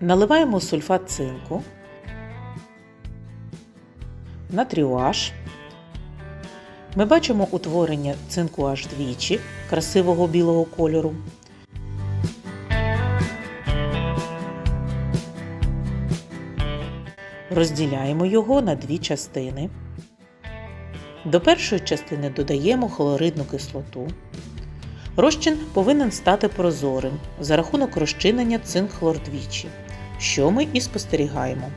Наливаємо сульфат цинку, натріуаш. Ми бачимо утворення цинку аж двічі красивого білого кольору. Розділяємо його на дві частини. До першої частини додаємо хлоридну кислоту. Розчин повинен стати прозорим за рахунок розчинення цинк-хлор двічі, що ми і спостерігаємо.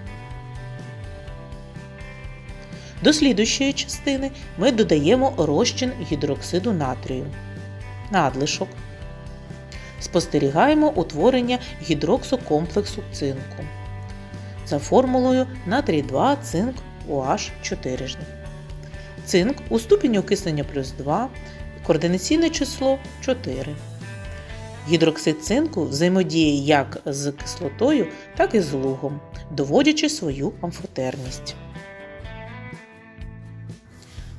До слідущої частини ми додаємо розчин гідроксиду натрію, надлишок. Спостерігаємо утворення гідроксокомплексу цинку за формулою натрій 2 цинк OH 4. Цинк у ступені окиснення плюс 2, координаційне число 4. Гідроксид цинку взаємодіє як з кислотою, так і з лугом, доводячи свою амфотерність.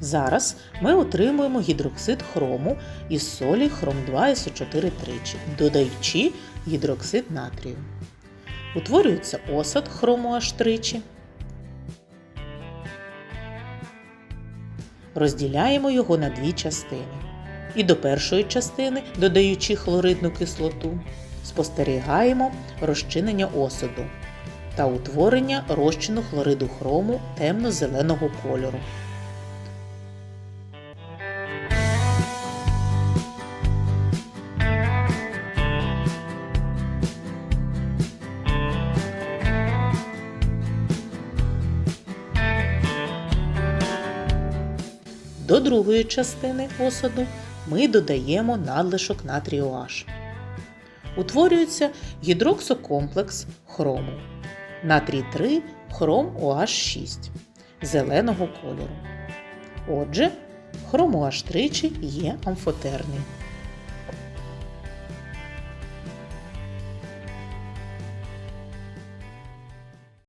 Зараз ми отримуємо гідроксид хрому із солі хром 2 СО4 тричі, додаючи гідроксид натрію. Утворюється осад хрому аж тричі. Розділяємо його на дві частини. І до першої частини, додаючи хлоридну кислоту, спостерігаємо розчинення осаду та утворення розчину хлориду хрому темно-зеленого кольору. До другої частини осаду ми додаємо надлишок натрію H. Утворюється гідроксокомплекс хрому. Натрій 3 хром OH 6 зеленого кольору. Отже, хром oh 3 є амфотерний.